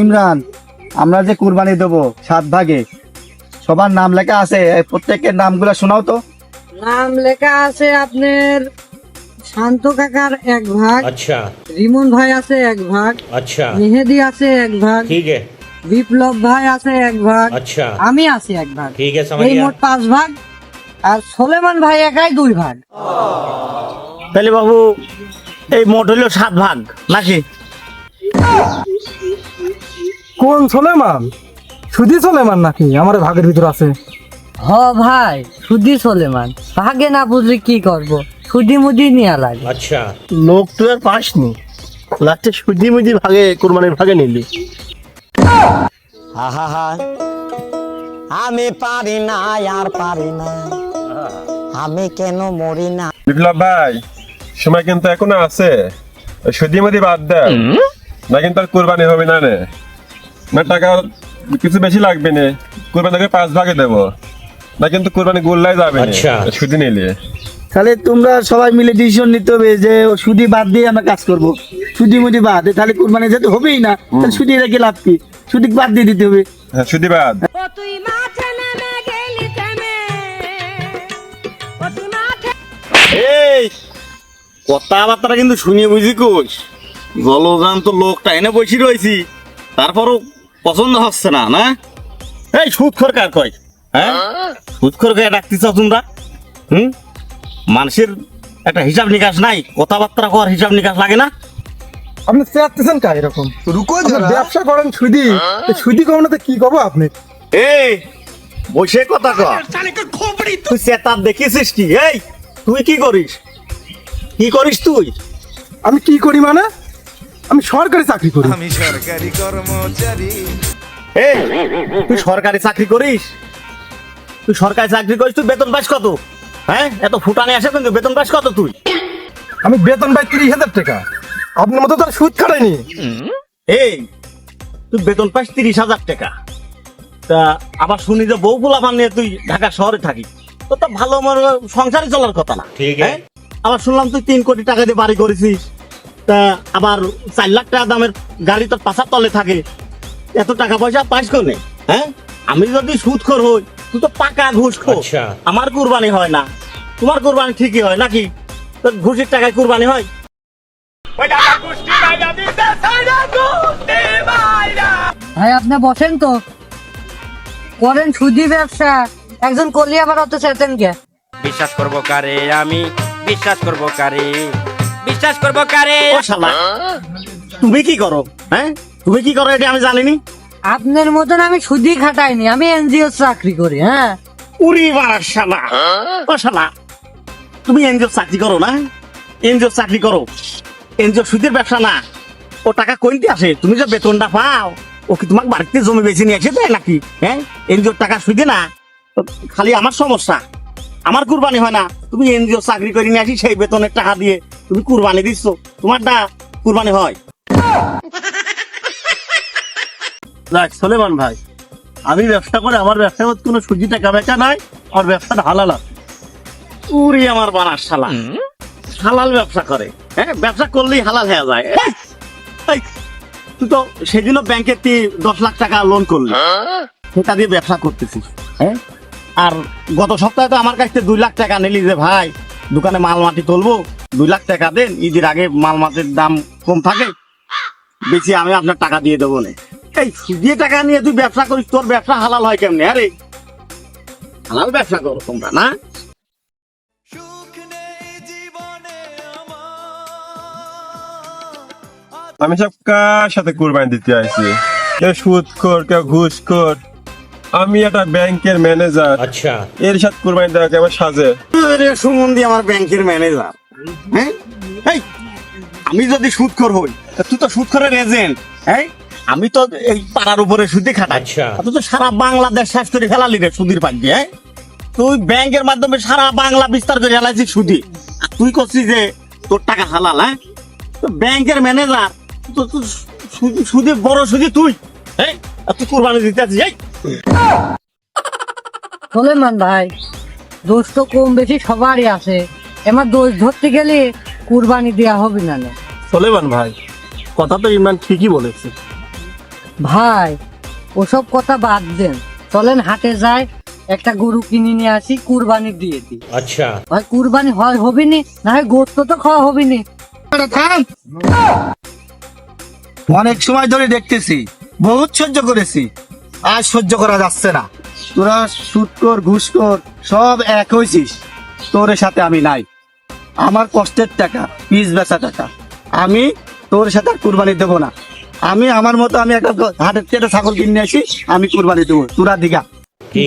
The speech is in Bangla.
ইমরান আমরা যে কুরবানি দেবো সাত ভাগে সবার নাম লেখা আছে প্রত্যেকের নামগুলো শোনাও তো। নাম লেখা আছে আপনার শান্ত কাকার এক ভাগ আচ্ছা। রিমন ভাই আছে এক ভাগ আচ্ছা। মেহেদি আছে এক ভাগ ঠিক আছে। বিপ্লব ভাই আছে এক ভাগ আচ্ছা। আমি আছি এক ভাগ। ঠিক আছে এই মোট পাঁচ ভাগ আর সোলেমান ভাই একাই দুই ভাগ। তাহলে বাবু এই মোট হলো সাত ভাগ নাকি? কোন সোলেমান? সুদি সোলেমান নাকি? আমার ভাগের ভিতর আছে। হ ভাই সুদি সোলেমান। ভাগে না বুঝলি কি করব? সুদি মুদি নিয়া লাগে। আচ্ছা। লোক তো আর পাস নি লাস্টে সুদি মুদি ভাগে কুরবানির ভাগে নিলি। আহা হা আমি পারি না আর পারি না। আমি কেন মরি না? বিপ্লব ভাই সময় কিন্তু এখনও আছে। সুদি মুদি বাদ দেন। না কিন্তু কুরবানি হবে না নে না টাকা কিছু বেশি লাগবে না কোরবানি করে পাঁচ ভাগে দেবো। না কিন্তু কোরবানি গোল্লাই যাবে আচ্ছা। সুদি নিলে। তাহলে তোমরা সবাই মিলে ডিসিশন নিতে হবে যে সুদি বাদ দিয়ে আমরা কাজ করব। সুদি মুদি বাদ তাহলে কুরবানি যেতে হবেই না তাহলে সুদি রেখে লাভ কি? সুদি বাদ দিয়ে দিতে হবে। হ্যাঁ সুদি বাদ। এই কথাবার্তা কিন্তু শুনিয়ে বুঝি কোষ জলগান তো লোকটা এনে বসে রয়েছি। তারপরও পছন্দ হচ্ছে না না? এই সুদ খর কার কয়? হ্যাঁ? সুদ খর কে ডাকতেছ তোমরা? হুম? মানুষের একটা হিসাব নিকাশ নাই কথাবার্তা করার হিসাব নিকাশ লাগে না? আপনি চেয়ারতেছেন কা এরকম? আপনি ব্যবসা করেন সুদি। সুদি কম না তো কি করব আপনি? এই বসে কথা কর তুই সেতার দেখিছিস কি? এই তুই কি করিস? কি করিস তুই? আমি কি করি মানে? আমি সরকারি চাকরি করি। আমি সরকারি কর্মচারী। এই তুই সরকারি চাকরি করিস? তুই সরকারি চাকরি করিস তুই বেতন পাস কত? হ্যাঁ? এত ফুটানি আসে কিন্তু বেতন পাস কত তুই? আমি বেতন পাই তিরিশ হাজার টাকা। আপনার মতো তার সুদ কাটাইনি এই তুই বেতন পাস তিরিশ হাজার টাকা। তা আবার শুনি যে বউ মান নিয়ে তুই ঢাকা শহরে থাকিস তো তা ভালো আমার সংসারই চলার কথা না। ঠিক হ্যাঁ? আছে। আবার শুনলাম তুই তিন কোটি টাকা দিয়ে বাড়ি করেছিস। তা আবার চার লাখ টাকা দামের গাড়ি তো পাশার তলে থাকে। এত টাকা পয়সা পাইস কোনে হ্যাঁ? আমি যদি সুদ খোর হই তুই তো পাকা ঘুষ খো আচ্ছা। আমার কুরবানি হয় না। তোমার কুরবানি ঠিকই হয় নাকি? তোর ঘুষের টাকায় কুরবানি হয়? ভাই আপনি বসেন তো। করেন সুদি ব্যবসা। একজন করলে আবার অত চেতেন কে? বিশ্বাস করব কারে আমি? বিশ্বাস করব কারে? বিশ্বাস করব কারে? ও শালা। তুমি কি করো? হ্যাঁ? তুমি কি করো এটা আমি জানিনি? আপনার মতন আমি সুদি খাটাইনি আমি এনজিও চাকরি করি হ্যাঁ? উরি বাড়া শালা। ও শালা তুমি এনজিও চাকরি করো না? এনজিও চাকরি করো। এনজিও সুদের ব্যবসা না। ও টাকা কইতে আসে? তুমি যে বেতনটা পাও ও কি তোমাকে বাড়িতে জমি বেছে নিয়ে এসে দেয় নাকি? হ্যাঁ? এনজিওর টাকা সুদে না। খালি আমার সমস্যা। আমার কুরবানি হয় না। তুমি এনজিও চাকরি করে নিয়ে আসি সেই বেতনের টাকা দিয়ে। তুমি কুরবানি দিচ্ছ তোমারটা কুরবানি হয়। যাক, সোলেমান ভাই, আমি ব্যবসা করে আমার ব্যবসা করতে কোনো সুজি টাকা বেচা নাই, আমার ব্যবসাটা হালাল উরি আমার বানার শালা। হালাল ব্যবসা করে হ্যাঁ? ব্যবসা করলেই হালাল হয়ে যায়। তুই তো সেদিনও ব্যাংকে তুই দশ লাখ টাকা লোন করলি। সেটা দিয়ে ব্যবসা করতেছিস হ্যাঁ? আর গত সপ্তাহে তো আমার কাছ থেকে দুই লাখ টাকা নিলি যে ভাই দোকানে মাল মাটি তুলবো, দুই লাখ টাকা দেন, ঈদের আগে মাল মাটির দাম কম থাকে, বেশি আমি আপনার টাকা দিয়ে দেবো না। এই টাকা নিয়ে তুই ব্যবসা করিস, তোর ব্যবসা হালাল হয় কেমনে? আরে, হালাল ব্যবসা করো তোমরা, না? আমি সব কার সাথে কোরবানি দিতে আইছি। কেউ সুদ কর কেউ ঘুষ কর আমি একটা ব্যাংকের ম্যানেজার আচ্ছা। এর সাথে কুরবানি দেওয়া কেমন সাজে। আরে সুমন্দি আমার ব্যাংকের ম্যানেজার হ্যাঁ? আমি যদি সুৎখর হই তুই তো সুৎখরের এজেন্ট হ্যাঁ আমি তো এই পাড়ার উপরে সুদি খাটাচ্ছি তুই তো সারা বাংলাদেশ শেষ করে ফেলালি রে সুদির পাঁচ দিয়ে তুই ব্যাংকের মাধ্যমে সারা বাংলা বিস্তার করে ফেলাইছিস সুদি। তুই করছিস যে তোর টাকা হালাল হ্যাঁ? তো ব্যাংকের ম্যানেজার তো সুদি বড় সুদি তুই হ্যাঁ তুই কোরবানি দিতে আছিস সোলেমান ভাই দোষ তো কম বেশি সবারই আছে। এবার দোষ ধরতে গেলে কুরবানি দেওয়া হবে না না। সোলেমান ভাই কথা তো ইমরান ঠিকই বলেছে। ভাই ওসব কথা বাদ দেন। চলেন হাটে যাই একটা গরু কিনে নিয়ে আসি কুরবানি দিয়ে দিই। আচ্ছা। ভাই কুরবানি হয় হবে নি না হয় গোস্ত তো খাওয়া হবে নি। অনেক সময় ধরে দেখতেছি বহুত সহ্য করেছি। আজ সহ্য করা যাচ্ছে না। তোরা সুৎকর ঘুষকর সব এক হয়েছিস তোর সাথে আমি নাই। আমার কষ্টের টাকা পিস বেচা টাকা। আমি তোর সাথে আর কুরবানি দেবো না। আমি আমার মতো আমি একটা হাটের থেকে একটা ছাগল কিনে আসি আমি কুরবানি দেবো। তোরা দিঘা তুই